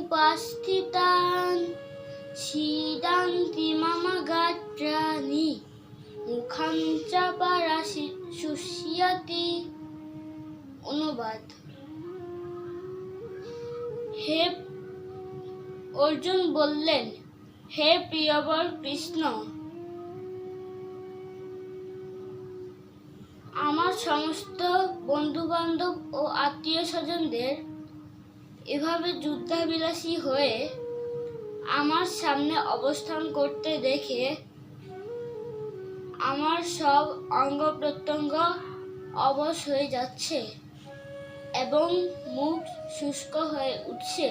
উপাস্থিতান சீதாந்தி மம காற்றாணி মুখম চ পরাশি শুষ্যতি অনুবাদ। হে অর্জুন বললেন, হে প্রিয়বর কৃষ্ণ, আমার সমস্ত বন্ধুবান্ধব ও আত্মীয় স্বজনদের এভাবে যুদ্ধাবিলাসী হয়ে আমার সামনে অবস্থান করতে দেখে আমার সব অঙ্গ প্রত্যঙ্গ অবশ হয়ে যাচ্ছে এবং মুখ শুষ্ক হয়ে উঠছে।